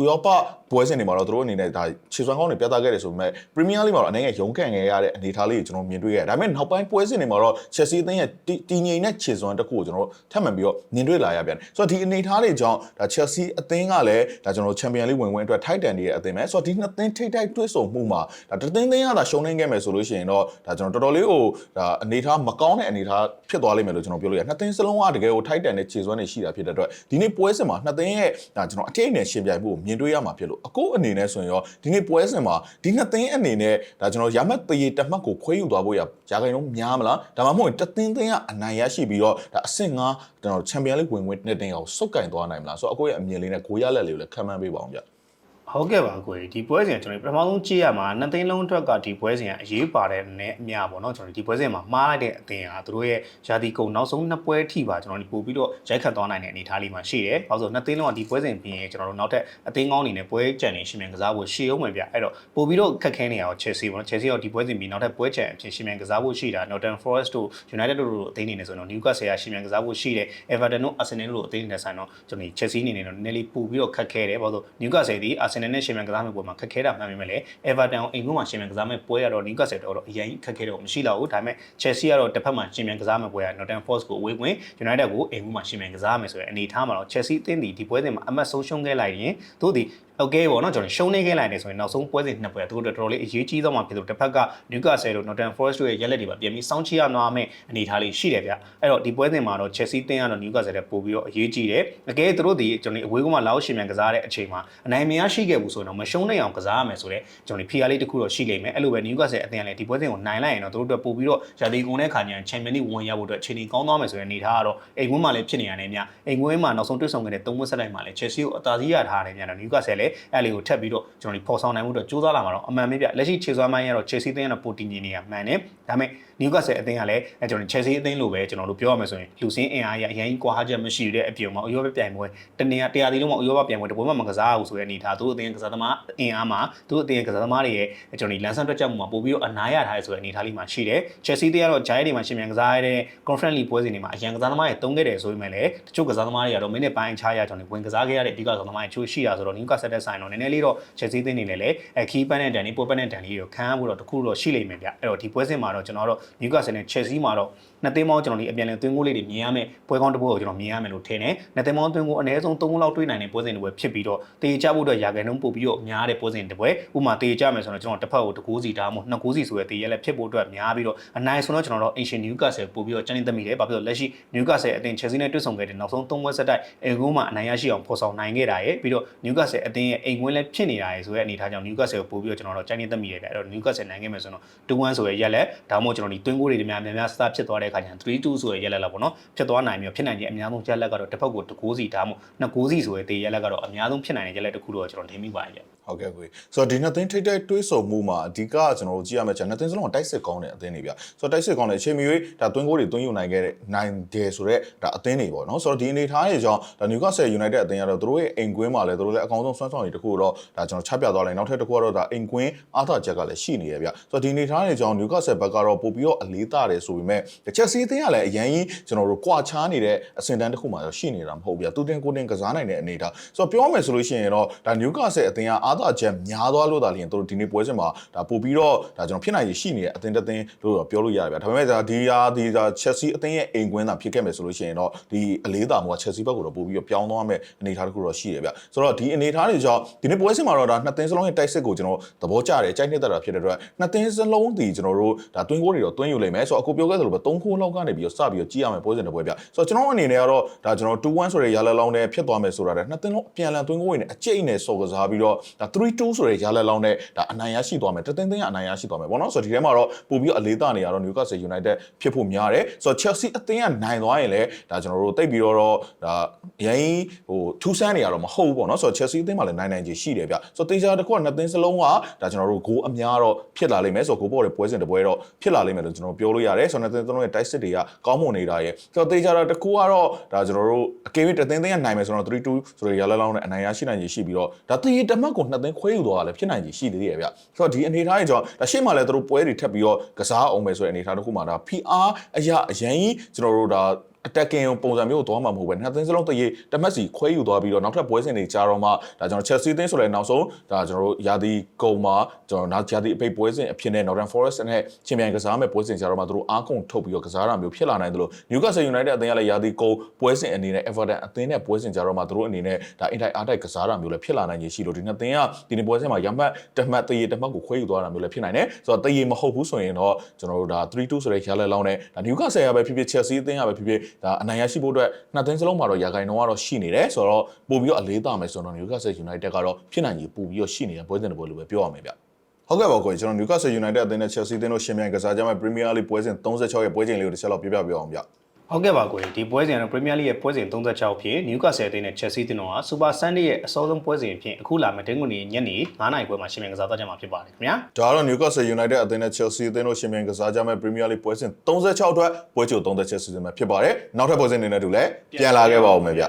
ဥရောပပွဲစဉ်တွေမှာတော့သူတို့အနေနဲ့ဒါခြေစွမ်းကောင်းတွေပြသခဲ့တယ်ဆိုပေမဲ့ Premier League မှာတော့အနေငယ်ရုန်းကန်ခဲ့ရတဲ့အနေအထားလေးကိုကျွန်တော်မြင်တွေ့ရတယ်ဒါပေမဲ့နောက်ပိုင်းပွဲစဉ်တွေမှာတော့ Chelsea အသင်းရဲ့တည်ငြိမ်တဲ့ခြေစွမ်းတစ်ခုကိုကျွန်တော်ထပ်မံပြီးတော့မြင်တွေ့လာရပြန်ဆိုတော့ဒီအနေအထားတွေကြောင့်ဒါ Chelsea အသင်းကလည်းဒါကျွန်တော် Champion League ဝင်ဝင်အတွက်ထိုက်တန်နေတဲ့အသင်းပဲဆိုတော့ဒီနှစ်သင်းထိတိုက်တွဲဆုံမှုမှာဒါတသင်းသင်းကသာရှုံးနေခဲ့မယ်ဆိုလို့ရှိရင်တော့ဒါကျွန်တော်တော်တော်လေးဟိုဒါအနေအထားမကောင်းတဲ့အနေအထားဖြစ်သွားလိမ့်မယ်လို့ကျွန်တော်ပြောလို့ရတယ်နှစ်သင်းစလုံးကတကယ်ကိုထိုက်တန်တဲ့ခြေစွမ်းတွေရှိတာဖြစ်တဲ့အတွက်ဒီနေ့ပွဲစဉ်မှာနှစ်သင်းရဲ့ဒါကျွန်တော်အထိတ်နဲ့ရှင်ပြိုင်မှုကိုမြင်တွေ့ရမှာဖြစ်လို့အခုအနေနဲ့ဆိုရင်ရောဒီနေ့ပွဲစဉ်မှာဒီနှစ်သင်းအနေနဲ့ဒါကျွန်တော်ရမတ်တရေတမှတ်ကိုခွဲယူသွားဖို့ရရာခိုင်နှုန်းများမလားဒါမှမဟုတ်တသင်းသင်းကအနိုင်ရရှိပြီးတော့ဒါအဆင့်9ကျွန်တော်ချန်ပီယံလိဝင်ဝင်တဲ့တင်အောင်စုပ်ကင်သွားနိုင်မလားဆိုတော့အခုရဲ့အမြင်လေးနဲ့ကိုရလက်လေးကိုလည်းခံမှန်းပေးပါအောင်ဗျ ဟုတ်ကဲ့ပါကိုကြီးဒီပွဲစဉ်ကကျွန်တော်ပထမဆုံးကြည့်ရမှာနှစ်သိန်းလုံးအတွက်ကဒီပွဲစဉ်ကအရေးပါတဲ့နဲ့အများပေါ့နော်ကျွန်တော်ဒီပွဲစဉ်မှာမှားလိုက်တဲ့အသင်းဟာသူတို့ရဲ့ယာတီကုံနောက်ဆုံးနှစ်ပွဲထိပါကျွန်တော်ဒီပို့ပြီးတော့ရိုက်ခတ်သွားနိုင်တဲ့အနေအထားလေးမှာရှိတယ်။ဘာလို့ဆိုနှစ်သိန်းလုံးကဒီပွဲစဉ်ပြီးရင်ကျွန်တော်တို့နောက်ထပ်အသင်းကောင်းအနေနဲ့ပွဲကြံနေရှင်မြန်ကစားဖို့ရှေ့အောင်မယ်ဗျ။အဲ့တော့ပို့ပြီးတော့ခက်ခဲနေရအောင် Chelsea ပေါ့နော် Chelsea ရောဒီပွဲစဉ်ပြီးနောက်ထပ်ပွဲကြံအဖြစ်ရှင်မြန်ကစားဖို့ရှိတာ Northern Forest တို့ United တို့လိုအသင်းနေနေဆိုတော့ Newcastle ကရှင်မြန်ကစားဖို့ရှိတယ် Everton တို့ Arsenal တို့လိုအသင်းနေဆိုင်တော့ကျွန်တော် Chelsea အနေနဲ့တော့နည်းနည်းလေးပို့ပြီးတော့ခက်ခဲတယ်ဘာလို့ Newcastle ဒီ Arsenal နဲ့ရှင်မြန်ကစားမယ့်ပွဲမှာခက်ခဲတာမှန်ပေမဲ့လည်း Everton ကိုအိမ်ကူးမှာရှင်မြန်ကစားမယ့်ပွဲကတော့ Newcastle တော့အရင်ခက်ခဲတော့မရှိတော့ဘူးဒါပေမဲ့ Chelsea ကတော့တစ်ဖက်မှာရှင်မြန်ကစားမယ့်ပွဲက Northern Forest ကိုအဝေးကွင်း United ကိုအိမ်ကူးမှာရှင်မြန်ကစားမယ်ဆိုရင်အနေထားမှာတော့ Chelsea အသင်းဒီဒီပွဲစဉ်မှာအမတ်ဆုံးရှုံးခဲ့လိုက်ရင်သူ တို့ဒီ okay ပေါ့နော်ကျွန်တော်ရှုံးနေခဲ့လိုက်တယ်ဆိုရင်နောက်ဆုံးပွဲစဉ်နှစ်ပွဲသူတို့တော်တော်လေးအရေးကြီးသွားမှာဖြစ်လို့တစ်ဖက်က Newcastle တို့ Northern Forest တို့ရဲ့ရက်လက်တွေပါပြန်ပြီးစောင့်ကြည့်ရမှာမယ့်အနေထားလေးရှိတယ်ဗျအဲ့တော့ဒီပွဲစဉ်မှာတော့ Chelsea တင်းကတော့ Newcastle တဲ့ပို့ပြီးတော့အရေးကြီးတယ်အကယ်သူတို့ဒီကျွန်တော်အဝေးကမှလာအောင်ရှင်မြန်ကစားတဲ့အချိန်မှာအနိုင်မရရှိခဲ့ဘူးဆိုရင်တော့မရှုံးနိုင်အောင်ကစားရမယ်ဆိုတော့ကျွန်တော်ဖီယာလေးတစ်ခုတော့ရှိလိမ့်မယ်အဲ့လိုပဲ Newcastle အသင်းကလည်းဒီပွဲစဉ်ကိုနိုင်လိုက်ရင်တော့သူတို့အတွက်ပို့ပြီးတော့ရာသီကုန်တဲ့ခါကျရင် Champions League ဝင်ရဖို့အတွက်အခြေအနေကောင်းသွားမယ်ဆိုတဲ့အနေထားကတော့အိမ်ကွင်းမှာလည်းဖြစ်နေရတယ်မြအိမ်ကွင်းမှာနောက်ဆုံးတွေ့ဆုံခဲ့တဲ့သုံးပွဲဆက်တိုက်မှာလည်း Chelsea ကိုအသာစီးရထားတယ်မြတော့ Newcastle လည်းအဲ့လေးကိုထပ်ပြီးတော့ကျွန်တော်ဒီပေါ်ဆောင်နိုင်မှုအတွက်ကြိုးစားလာမှာတော့အမှန်ပဲဗျလက်ရှိခြေစွမ်းမိုင်းကတော့ Chelsea အသင်းကတော့ပိုတင်နေနေရမှန်တယ်ဒါပေမဲ့ Newcastle အသင်းကလည်းအဲကျွန်တော် Chelsea အသင်းလိုပဲကျွန်တော်တို့ပြောရမယ်ဆိုရင်လူစင်းအင်အားရအရင်ကွာဟချက်မရှိတဲ့အပြင်မှာအရောပဲပြိုင်ပွဲတနေရာတရားသီးလုံးမှာအရောပဲပြိုင်ပွဲတပွဲမှမကစားဘူးဆိုတဲ့အနေထားသူ့အသင်းကစားသမားအင်အားမှာသူ့အသင်းကစားသမားတွေရဲ့ကျွန်တော်ဒီလန်ဆန်တွက်ချက်မှုမှာပို့ပြီးတော့အနားရထားရဆိုတဲ့အနေထားလေးမှာရှိတယ် Chelsea အသင်းကတော့ဂျိုင်းတွေမှာရှင်မြန်ကစားရတဲ့ Conference League ပွဲစဉ်တွေမှာအရန်ကစားသမားတွေတုံးခဲ့တယ်ဆိုပေမဲ့လည်းတချို့ကစားသမားတွေကတော့မိနစ်ပိုင်းခြားရကျွန်တော်ဝင်ကစားခဲ့ရတဲ့အဓိကကစားသမားတွေချိုးရှိရဆိုတော့ Newcastle တက်ဆိုင်တော့နည်းနည်းလေးတော့ Chelsea အသင်းနေနဲ့လည်းအခီးပန်းတဲ့တန်လေးပိုပန်းတဲ့တန်လေးကိုခံရဖို့တော့တခုတော့ရှိလိမ့်မယ်ဗျအဲ့တော့ဒီပွဲစဉ်မှာတော့ကျွန်တော်တို့ Newcastle နဲ့ Chelsea မှာတော့ နှစ်သင်းပေါင်းကျွန်တော်ဒီအပြန်လည်သွင်းကိုလေးတွေမြင်ရမယ်ပွဲကောင်းတစ်ပွဲကိုကျွန်တော်မြင်ရမယ်လို့ထင်တယ်နှစ်သင်းပေါင်းသွင်းကိုအနည်းဆုံး၃ခုလောက်တွေးနိုင်တဲ့ပွဲစဉ်တွေပဲဖြစ်ပြီးတော့တေချဖို့အတွက်ရာခိုင်နှုန်းပို့ပြီးတော့များတဲ့ပွဲစဉ်တွေပွဲဥပမာတေချမယ်ဆိုတော့ကျွန်တော်တစ်ဖက်ကိုတစ်ကိုးစီဒါမှမဟုတ်နှစ်ကိုးစီဆိုတဲ့တေရက်လက်ဖြစ်ဖို့အတွက်များပြီးတော့အနိုင်ဆိုတော့ကျွန်တော်တို့ Asian Newcastle ပို့ပြီးတော့ကျန်းနေသမီးတယ်ဘာဖြစ်လို့လက်ရှိ Newcastle အသင်း Chelsea နဲ့တွေ့ဆုံခဲ့တဲ့နောက်ဆုံး၃ပွဲဆက်တိုက်အင်ကွန်းမှာအနိုင်ရရှိအောင်ဖော်ဆောင်နိုင်ခဲ့တာရဲ့ပြီးတော့ Newcastle အသင်းရဲ့အိမ်ကွင်းလည်းဖြစ်နေတာရဲ့ဆိုတဲ့အနေအထားကြောင့် Newcastle ကိုပို့ပြီးတော့ကျွန်တော်တို့ကျန်းနေသမီးတယ်ဗျအဲ့တော့ Newcastle နိုင်ခဲ့မယ်ဆိုတော့2-1ဆိုတဲ့ရက်လက်ဒါမှမဟုတ်ကျွန်တော်ဒီတွင်းကိုတွေများများများစတာဖြစ်သွားတဲ့အခါကျရင်3-2ဆိုတဲ့ရက်လက်လောက်ပေါ့နော်ဖြစ်သွားနိုင်ပြီးဖြစ်နိုင်ခြင်းအများဆုံးရက်လက်ကတော့တစ်ဖက်ကိုတစ်ကိုးစီဒါမှမဟုတ်နှစ်ကိုးစီဆိုတဲ့တေရက်လက်ကတော့အများဆုံးဖြစ်နိုင်တဲ့ရက်လက်တစ်ခုတော့ကျွန်တော်ထင်မိပါတယ်ဗျ ဟုတ်ကဲ့ကိုဆိုတော့ဒီနှစ်သင်းထိတ်တိုက်တွေးဆုံမှုမှာအဓိကကျွန်တော်တို့ကြည့်ရမယ့်ချက်နှစ်သင်းစလုံးကတိုက်စစ်ကောင်းတဲ့အသင်းတွေဗျဆိုတော့တိုက်စစ်ကောင်းတဲ့အချိန်မီဒါတွင်းကိုတွေတွင်းယူနိုင်ခဲ့တဲ့နိုင်တယ်ဆိုတော့ဒါအသင်းတွေပေါ့နော်ဆိုတော့ဒီအနေထားတွေကြောင့်ဒါ Newcastle United အသင်းကတော့သူတို့ရဲ့အိမ်ကွင်းမှာလည်းသူတို့လည်းအကောင်းဆုံးစွမ်းဆောင်ရည်တစ်ခုတော့ဒါကျွန်တော်ချပြသွားလိုက်နောက်ထပ်တစ်ခုကတော့ဒါအိမ်ကွင်းအားသာချက်ကလည်းရှိနေရဗျဆိုတော့ဒီအနေထားတွေကြောင့် Newcastle ဘက်ကတော့ပို့ပြီးတော့အလေးသားတယ်ဆိုပေမဲ့ Chelsea အသင်းကလည်းအရင်ကြီးကျွန်တော်တို့ကွာခြားနေတဲ့အဆင့်တန်းတစ်ခုမှတော့ရှိနေတာမဟုတ်ဗျသူတင်ကိုတင်ကစားနိုင်တဲ့အနေထားဆိုတော့ပြောမယ်ဆိုလို့ရှိရင်တော့ဒါ Newcastle အသင်းကအားသာချက်များသွားလို့ဒါလျင်သူတို့ဒီနေ့ပွဲစဉ်မှာဒါပို့ပြီးတော့ဒါကျွန်တော်ဖြစ်နိုင်ရရှိနေတဲ့အသင်းတစ်သင်းလို့တော့ပြောလို့ရတယ်ဗျဒါပေမဲ့ဒါဒီဟာဒီဒါ Chelsea အသင်းရဲ့အိမ်ကွင်းသာဖြစ်ခဲ့မယ်ဆိုလို့ရှိရင်တော့ဒီအလေးသာမှုက Chelsea ဘက်ကိုတော့ပို့ပြီးတော့ပြောင်းသွားမယ်အနေထားတစ်ခုတော့ရှိတယ်ဗျဆိုတော့ဒီအနေထားတွေကြောင့်ဒီနေ့ပွဲစဉ်မှာတော့ဒါနှစ်သင်းစလုံးရဲ့တိုက်စစ်ကိုကျွန်တော်သဘောကျတယ်ကြိုက်နေတာဖြစ်တဲ့အတွက်နှစ်သင်းစလုံးဒီကျွန်တော်တို့ဒါတွင်းကိုတွေတော့တွင်းယူလိမ့်မယ်ဆိုတော့အခုပြောခဲ့သလိုပဲ3ခုလောက်ကနေပြီးတော့စပြီးတော့ကြည့်ရမယ်ပွဲစဉ်တစ်ပွဲပြဆိုတော့ကျွန်တော်အနေနဲ့ကတော့ဒါကျွန်တော်2-1ဆိုတဲ့ရလက်လောင်းနဲ့ဖြစ်သွားမယ်ဆိုတာတဲ့နှစ်သင်းလုံးအပြန်အလှန်တွင်းကိုတွေနဲ့အကျိတ်နဲ့စော်ကစားပြီးတော့ဒါ3-2ဆိုတဲ့ရလက်လောင်းနဲ့ဒါအနိုင်ရရှိသွားမယ်တသင်းသင်းကအနိုင်ရရှိသွားမယ်ပေါ့နော်ဆိုတော့ဒီထဲမှာတော့ပို့ပြီးတော့အလေးသားနေရတော့ Newcastle United ဖြစ်ဖို့များတယ်ဆိုတော့ Chelsea အသင်းကနိုင်သွားရင်လည်းဒါကျွန်တော်တို့တိတ်ပြီးတော့ဒါရိုင်းဟိုထူးဆန်းနေရတော့မဟုတ်ဘူးပေါ့နော်ဆိုတော့ Chelsea အသင်းမှာလည်းနိုင်နိုင်ကြီးရှိတယ်ဗျဆိုတော့တေချာတစ်ခုကနှစ်သင်းစလုံးကဒါကျွန်တော်တို့ဂိုးအများတော့ဖြစ်လာလိမ့်မယ်ဆိုတော့ဂိုးပေါ်တဲ့ပွဲစဉ်တစ်ပွဲတော့ဖြစ်လာလိမ့်မယ်လို့ကျွန်တော်ပြောလို့ရတယ်ဆိုတော့နှစ်သင်းစလုံးရဲ့တိုက်စစ်တွေကကောင်းမွန်နေတာရဲ့ဆိုတော့တေချာတော့တစ်ခုကတော့ဒါကျွန်တော်တို့အကယ်၍တစ်သင်းသင်းကနိုင်မယ်ဆိုတော့3-2ဆိုတဲ့ရလက်လောင်းနဲ့အနိုင်ရရှိနိုင်ကြီးရှိပြီးတော့ဒါတေးတမတ်ကိုနှစ်သင်းခွဲယူသွားတာလည်းဖြစ်နိုင်ကြီးရှိသေးတယ်ဗျဆိုတော့ဒီအနေအထားရဲ့ကြောင့်ဒါရှေ့မှာလည်းသူတို့ပွဲတွေထပ်ပြီးတော့ကစားအောင်မယ်ဆိုတဲ့အနေအထားတစ်ခုမှာဒါ PR အရာအရင်ကြီးကျွန်တော်တို့ဒါ attacking ပုံစံမျိုးကိုသွားမှာမဟုတ်ပဲနှစ်သင်းစလုံးတရေတမက်စီခွဲယူသွားပြီးတော့နောက်ထပ်ပွဲစဉ်တွေကြားတော့မှဒါကျွန်တော် Chelsea သင်းဆိုလည်းနောက်ဆုံးဒါကျွန်တော်တို့ယာဒီကုံမှာကျွန်တော်နောက်ယာဒီအပိတ်ပွဲစဉ်အဖြစ်နဲ့ Northern Forest နဲ့ချင်းပြိုင်ကစားမဲ့ပွဲစဉ်ကြားတော့မှသူတို့အားကုန်ထုတ်ပြီးတော့ကစားတာမျိုးဖြစ်လာနိုင်တယ်လို့ Newcastle United အသင်းကလည်းယာဒီကုံပွဲစဉ်အနေနဲ့ Everton အသင်းနဲ့ပွဲစဉ်ကြားတော့မှသူတို့အနေနဲ့ဒါ inter အားတိုက်ကစားတာမျိုးလည်းဖြစ်လာနိုင်ခြေရှိလို့ဒီနှစ်သင်းကဒီနေ့ပွဲစဉ်မှာရမှတ်တမှတ်တရေတမှတ်ကိုခွဲယူသွားတာမျိုးလည်းဖြစ်နိုင်တယ်ဆိုတော့တရေမဟုတ်ဘူးဆိုရင်တော့ကျွန်တော်တို့ဒါ3-2ဆိုတဲ့ရလက်လောင်းနဲ့ဒါ Newcastle ကပဲဖြစ်ဖြစ် Chelsea အသင်းကပဲဖြစ်ဖြစ်ဒါအနိုင်ရရှိဖို့အတွက်နှစ်သင်းစလုံးမှာတော့ရာဂိုင်နှုန်းကတော့ရှိနေတယ်ဆိုတော့ပို့ပြီးတော့အလေးသာမယ်ဆိုတော့ Newcastle United ကတော့ဖြစ်နိုင်ကြီးပို့ပြီးတော့ရှိနေတဲ့ပွဲစဉ်တစ်ပွဲလိုပဲပြောရမယ်ဗျဟုတ်ကဲ့ပါကိုကျွန်တော် Newcastle United အသင်းနဲ့ Chelsea အသင်းတို့ရှင်ပြိုင်ကစားကြမယ့် Premier League ပွဲစဉ်36ရဲ့ပွဲချိန်လေးကိုတစ်ချက်လောက်ပြပြပြအောင်ဗျ ဟုတ်ကဲ့ပါကိုဒီပွဲစဉ်ကတော့ Premier League ရဲ့ပွဲစဉ်36ဖြစ် Newcastle အသင်းနဲ့ Chelsea အသင်းတို့က Super Sunday ရဲ့အစောဆုံးပွဲစဉ်အဖြစ်အခုလာမယ့်တင်းကုန်ညညနေ9:00နာရီပွဲမှာရှင်မြန်ကစားသွားကြမှာဖြစ်ပါတယ်ခင်ဗျာဒါကတော့ Newcastle United အသင်းနဲ့ Chelsea အသင်းတို့ရှင်ပြိုင်ကစားကြမယ့် Premier League ပွဲစဉ်36အတွက်ပွဲချို30ချက်စီစဉ်မှာဖြစ်ပါတယ်နောက်ထပ်ပွဲစဉ်တွေနဲ့တူလည်းပြန်လာခဲ့ပါဦးမယ်ဗျ